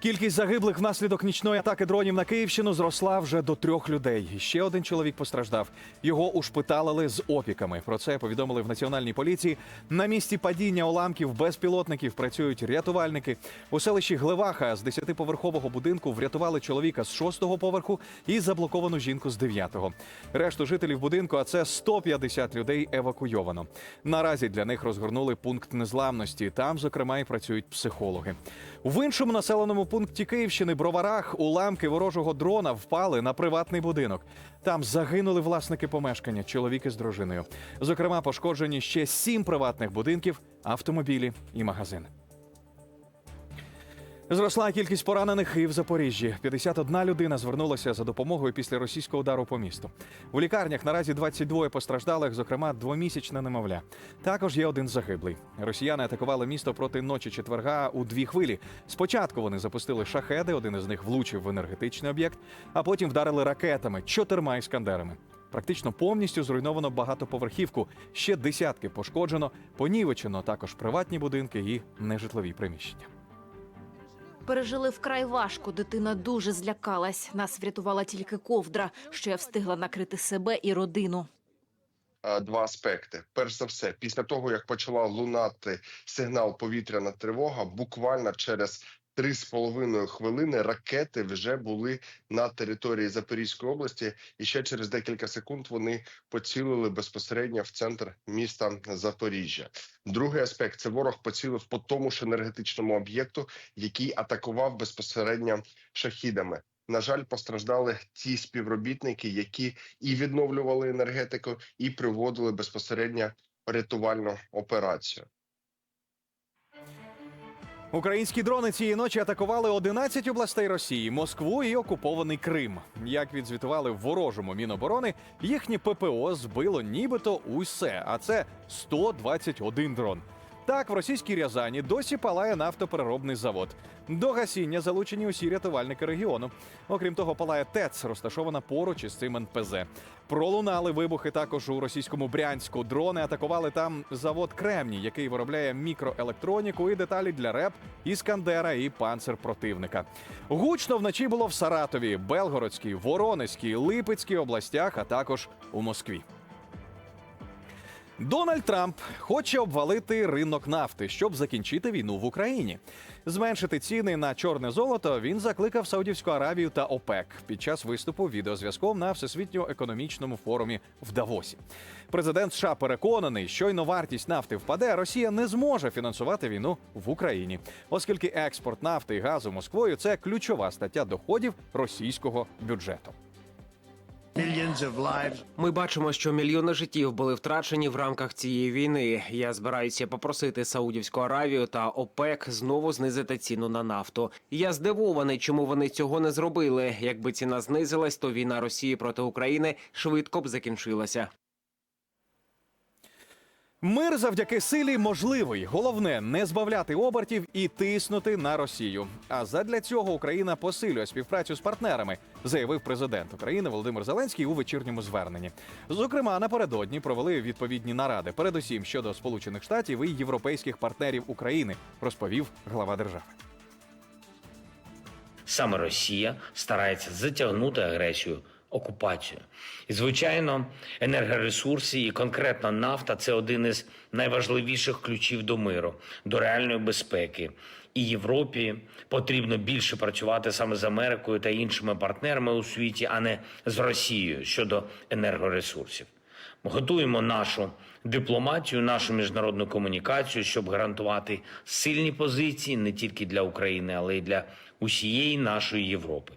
Кількість загиблих внаслідок нічної атаки дронів на Київщину зросла вже до трьох людей. Ще один чоловік постраждав. Його ушпиталили з опіками. Про це повідомили в національній поліції. На місці падіння уламків безпілотників працюють рятувальники. У селищі Глеваха з 10-поверхового будинку врятували чоловіка з 6-го поверху і заблоковану жінку з 9-го. Решту жителів будинку, а це 150 людей, евакуйовано. Наразі для них розгорнули пункт незламності. Там, зокрема, і працюють психологи. В іншому населеному пункті Київщини Броварах уламки ворожого дрона впали на приватний будинок. Там загинули власники помешкання, чоловіки з дружиною. Зокрема, пошкоджені ще сім приватних будинків, автомобілі і магазини. Зросла кількість поранених і в Запоріжжі. 51 людина звернулася за допомогою після російського удару по місту. У лікарнях наразі 22 постраждалих, зокрема двомісячне немовля. Також є один загиблий. Росіяни атакували місто проти ночі четверга у дві хвилі. Спочатку вони запустили шахеди, один із них влучив в енергетичний об'єкт, а потім вдарили ракетами чотирма іскандерами. Практично повністю зруйновано багатоповерхівку. Ще десятки пошкоджено, понівечено також приватні будинки і нежитлові приміщення. Пережили вкрай важко. Дитина дуже злякалась. Нас врятувала тільки ковдра, що я встигла накрити себе і родину. е, два аспекти. Перш за все, після того як почала лунати сигнал повітряна тривога, буквально через три з половиною хвилини ракети вже були на території Запорізької області, і ще через декілька секунд вони поцілили безпосередньо в центр міста Запоріжжя. Другий аспект це ворог поцілив по тому ж енергетичному об'єкту, який атакував безпосередньо шахідами. На жаль, постраждали ті співробітники, які і відновлювали енергетику, і проводили безпосередньо рятувальну операцію. Українські дрони цієї ночі атакували 11 областей Росії, Москву і окупований Крим. Як відзвітували в ворожому міноборони, їхнє ППО збило нібито усе, а це 121 дрон. Так, в російській Рязані досі палає нафтопереробний завод. До гасіння залучені усі рятувальники регіону. Окрім того, палає ТЕЦ, розташована поруч із цим НПЗ. Пролунали вибухи також у російському Брянську. Дрони атакували там завод Кремній, який виробляє мікроелектроніку і деталі для РЕП, іскандера і панцер противника. Гучно вночі було в Саратові, Белгородській, Воронезькій, Липецькій областях, а також у Москві. Дональд Трамп хоче обвалити ринок нафти, щоб закінчити війну в Україні. Зменшити ціни на чорне золото він закликав Саудівську Аравію та ОПЕК під час виступу відеозв'язком на всесвітньо-економічному форумі в Давосі. Президент США переконаний, щойно вартість нафти впаде, Росія не зможе фінансувати війну в Україні, оскільки експорт нафти і газу Москвою це ключова стаття доходів російського бюджету. Ми бачимо, що мільйони життів були втрачені в рамках цієї війни. Я збираюся попросити Саудівську Аравію та ОПЕК знову знизити ціну на нафту. Я здивований, чому вони цього не зробили. Якби ціна знизилась, то війна Росії проти України швидко б закінчилася. Мир завдяки силі можливий. Головне не збавляти обертів і тиснути на Росію. А задля цього Україна посилює співпрацю з партнерами, заявив президент України Володимир Зеленський у вечірньому зверненні. Зокрема, напередодні провели відповідні наради, передусім щодо Сполучених Штатів і європейських партнерів України, розповів глава держави. Саме Росія старається затягнути агресію, окупацію. І, звичайно, енергоресурси і конкретно нафта це один із найважливіших ключів до миру, до реальної безпеки. І Європі потрібно більше працювати саме з Америкою та іншими партнерами у світі, а не з Росією щодо енергоресурсів. Готуємо нашу дипломатію, нашу міжнародну комунікацію, щоб гарантувати сильні позиції не тільки для України, але й для усієї нашої Європи.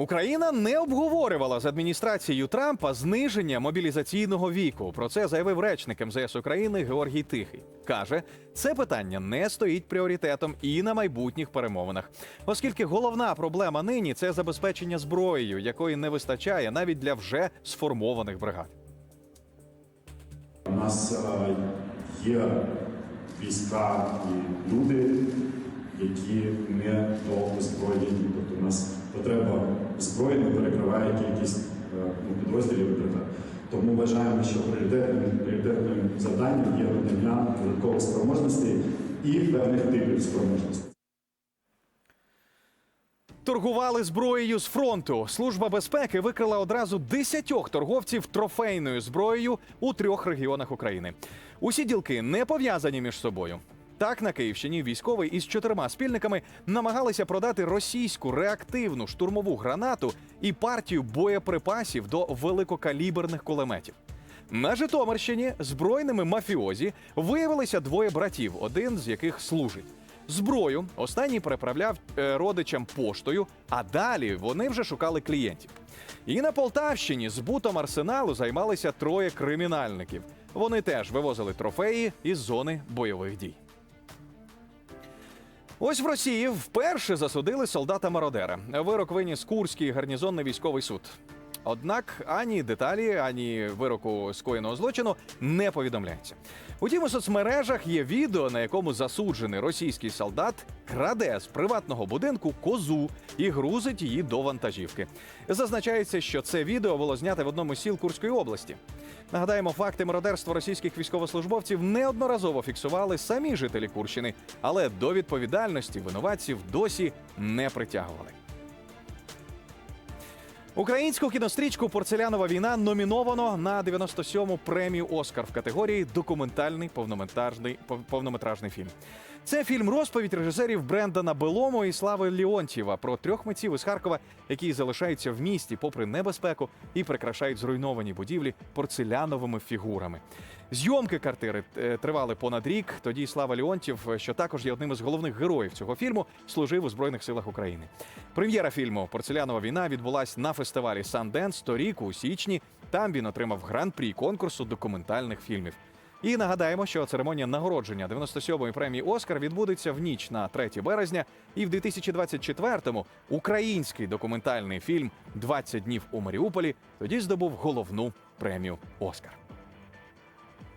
Україна не обговорювала з адміністрацією Трампа зниження мобілізаційного віку. Про це заявив речник МЗС України Георгій Тихий. каже, це питання не стоїть пріоритетом і на майбутніх перемовинах, оскільки головна проблема нині це забезпечення зброєю, якої не вистачає навіть для вже сформованих бригад. У нас е, є війська і люди, які не до озброєні. Тобто у нас потреба зброї не перекриває кількість е, ну, підрозділів. Тому вважаємо, що пріоритетним, пріоритетним завданням є надання додаткових спроможностей і певних типів спроможностей. Торгували зброєю з фронту. Служба безпеки викрила одразу десятьох торговців трофейною зброєю у трьох регіонах України. Усі ділки не пов'язані між собою. Так, на Київщині військовий із чотирма спільниками намагалися продати російську реактивну штурмову гранату і партію боєприпасів до великокаліберних кулеметів. На Житомирщині збройними мафіозі виявилися двоє братів, один з яких служить. Зброю останній переправляв е, родичам поштою, а далі вони вже шукали клієнтів. І на Полтавщині збутом арсеналу займалися троє кримінальників. Вони теж вивозили трофеї із зони бойових дій. Ось в Росії вперше засудили солдата-мародера. Вирок виніс Курський гарнізонний військовий суд. Однак ані деталі, ані вироку скоєного злочину не повідомляється. Утім, у соцмережах є відео, на якому засуджений російський солдат краде з приватного будинку козу і грузить її до вантажівки. Зазначається, що це відео було знято в одному з сіл Курської області. Нагадаємо, факти мародерства російських військовослужбовців неодноразово фіксували самі жителі Курщини, але до відповідальності винуватців досі не притягували. Українську кінострічку Порцелянова війна номіновано на 97-му премію Оскар в категорії Документальний повнометражний пов- повнометражний фільм. Це фільм розповідь режисерів Брендана Белому і Слави Ліонтьєва про трьох митців із Харкова, які залишаються в місті попри небезпеку і прикрашають зруйновані будівлі порцеляновими фігурами. Зйомки картири е, тривали понад рік. Тоді Слава Леонтьєв, що також є одним із головних героїв цього фільму, служив у збройних силах України. Прем'єра фільму Порцелянова війна відбулась на фестивалі Санденс торік у січні. Там він отримав гран-прі конкурсу документальних фільмів. І нагадаємо, що церемонія нагородження 97-ї премії Оскар відбудеться в ніч на 3 березня. І в 2024-му український документальний фільм «20 днів у Маріуполі тоді здобув головну премію Оскар.